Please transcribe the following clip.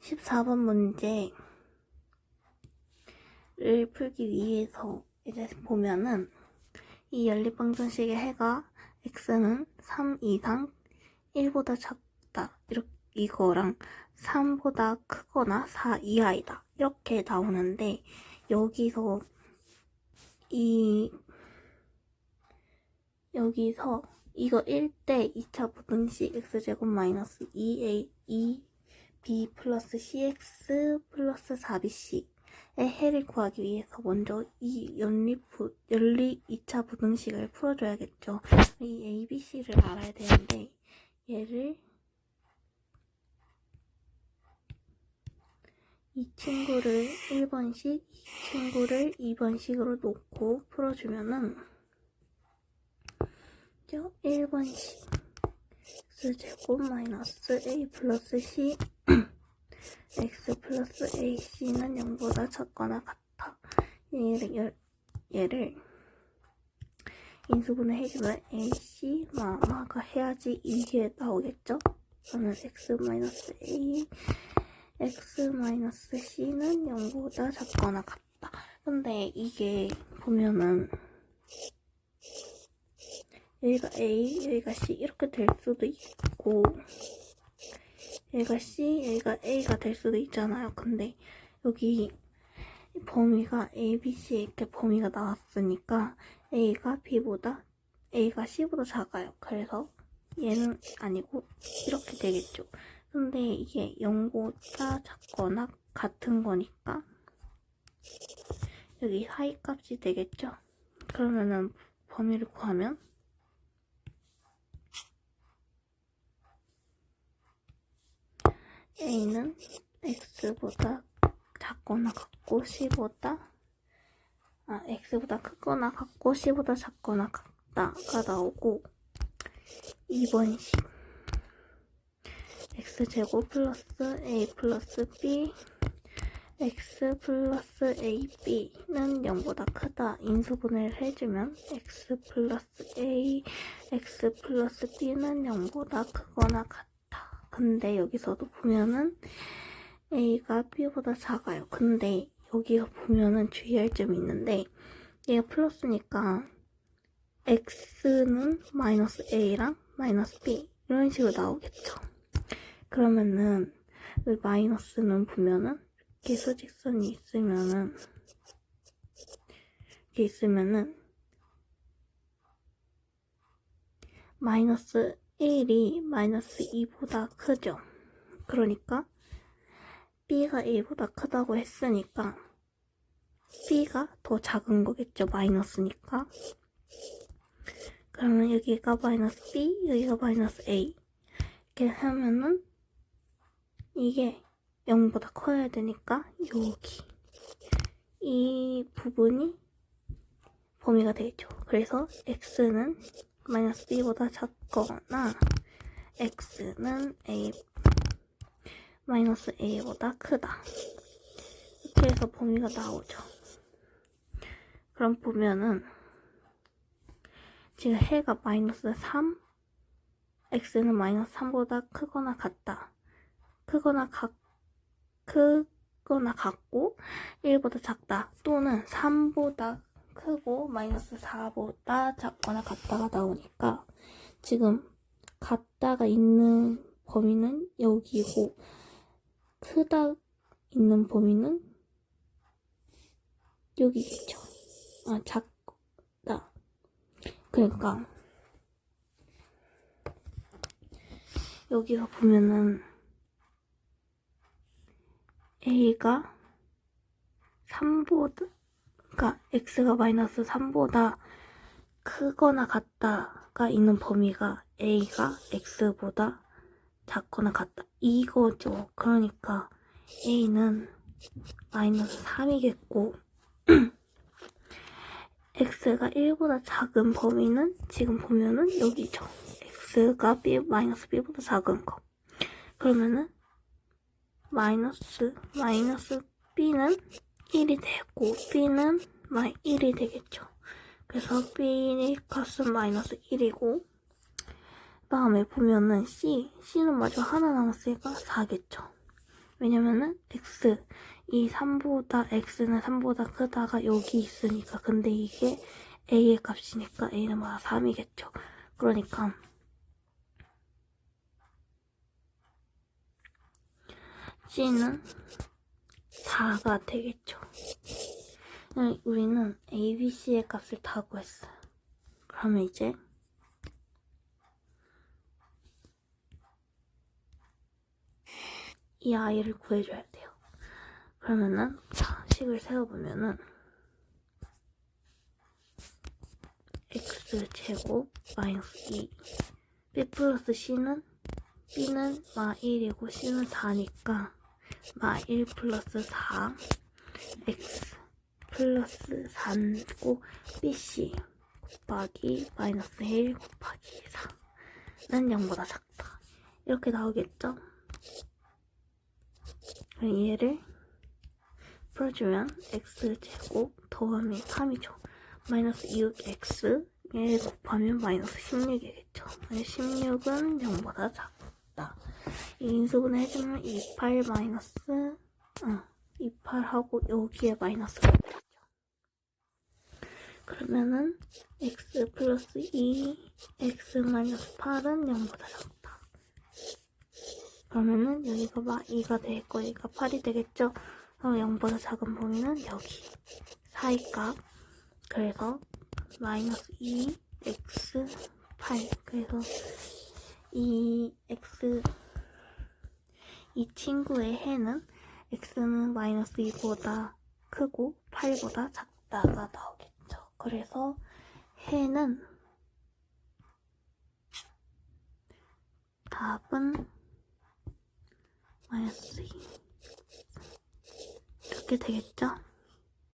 14번 문제를 풀기 위해서 이제 보면은 이 연립방정식의 해가 x는 3 이상 1보다 작다. 이렇게 이거랑 3보다 크거나 4 이하이다. 이렇게 나오는데 여기서 이 여기서 이거 1대 2차 부등식 x제곱 마이너스 2a 2b 플러스 cx 플러스 4bc의 해를 구하기 위해서 먼저 이 연립 부, 연립 2차 부등식을 풀어줘야겠죠. 이 abc를 알아야 되는데 얘를 이 친구를 1번식, 이 친구를 2번식으로 놓고 풀어주면은 죠 1번식 x 제곱 마이너스 a 플러스 c. X 플러스 ac는 0보다 작거나 같아. 얘를, 얘를 인수분해 해주면 ac 마마가 해야지 이게 나오겠죠? 그러면 x 마이너스 a x 마이너스 c는 0보다 작거나 같다. 근데 이게 보면은 여기가 A, 여기가 C 이렇게 될 수도 있고 여기가 C, 여기가 A가 될 수도 있잖아요. 근데 여기 범위가 A, B, C 이렇게 범위가 나왔으니까 A가 B보다 A가 C보다 작아요. 그래서 얘는 아니고 이렇게 되겠죠. 근데 이게 0보다 작거나 같은 거니까 여기 사이 값이 되겠죠. 그러면은 범위를 구하면 A는 X보다 작거나 같고 C보다 아 X보다 크거나 같고 C보다 작거나 같다가 나오고 2번식 X제곱 플러스 A 플러스 B X 플러스 AB는 0보다 크다. 인수분해를 해주면 X 플러스 A, X 플러스 B는 0보다 크거나 같다. 근데 여기서도 보면은 A가 B보다 작아요. 근데 여기서 보면은 주의할 점이 있는데 얘가 플러스니까 X는 마이너스 A랑 마이너스 B 이런 식으로 나오겠죠. 그러면은 이 마이너스는 보면은 이렇게 수직선이 있으면은 이렇게 있으면은 마이너스 1이 마이너스 2보다 크죠. 그러니까 B가 A보다 크다고 했으니까 B가 더 작은 거겠죠. 마이너스니까. 그러면 여기가 마이너스 B, 여기가 마이너스 A. 이렇게 하면은 이게 0보다 커야 되니까 여기 이 부분이 범위가 되겠죠. 그래서 x는 마이너스 b보다 작거나 x는 a 마이너스 a보다 크다. 이렇게 해서 범위가 나오죠. 그럼 보면은 지금 해가 마이너스 3 x는 마이너스 3보다 크거나 같다. 크거나 같 크거나 같고 1보다 작다 또는 3보다 크고 마이너스 4보다 작거나 같다가 나오니까 지금 같다가 있는 범위는 여기고 크다 있는 범위는 여기겠죠. 아 작다. 그러니까 여기서 보면은 A가 3보다, 그러니까 X가 마이너스 3보다 크거나 같다가 있는 범위가 A가 X보다 작거나 같다. 이거죠. 그러니까 A는 마이너스 3이겠고, X가 1보다 작은 범위는 지금 보면은 여기죠. X가 B, 마이너스 B보다 작은 거. 그러면은 마이너스 마이너스 b는 1이 되고 b는 마이 1이 되겠죠. 그래서 b의 값은 마이너스 1이고 다음에 보면은 c c는 마저 하나 남았으니까 4겠죠. 왜냐면은 x 이 3보다 x는 3보다 크다가 여기 있으니까 근데 이게 a의 값이니까 a는 뭐야 3이겠죠. 그러니까 c는 4가 되겠죠. 우리는 a, b, c의 값을 다 구했어요. 그러면 이제 이 아이를 구해줘야 돼요. 그러면은 자 식을 세워보면은 x 제곱 마이너스 2 b 플러스 c는 b는 마 1이고 c는 4니까 마 1 플러스 4 x 플러스 4고 bc 곱하기 마이너스 1 곱하기 4는 0보다 작다. 이렇게 나오겠죠? 그럼 얘를 풀어주면 x제곱 더하면 3이죠. 마이너스 6x 얘 곱하면 마이너스 16이겠죠. 16은 0보다 작다. 이 인수분해 해주면 28 마이너스 어, 28하고 여기에 마이너스가 되죠. 그러면은 x 플러스 2 x 마이너스 8은 0보다 작다. 그러면은 여기가 막 2가 되고 여기가 8이 되겠죠? 그럼 0보다 작은 범위는 여기 사이값 그래서 마이너스 2 x 8 그래서 이 x 이 친구의 해는 x는 마이너스 2보다 크고 8보다 작다가 나오겠죠. 그래서 해는 답은 마이너스 2 이렇게 되겠죠?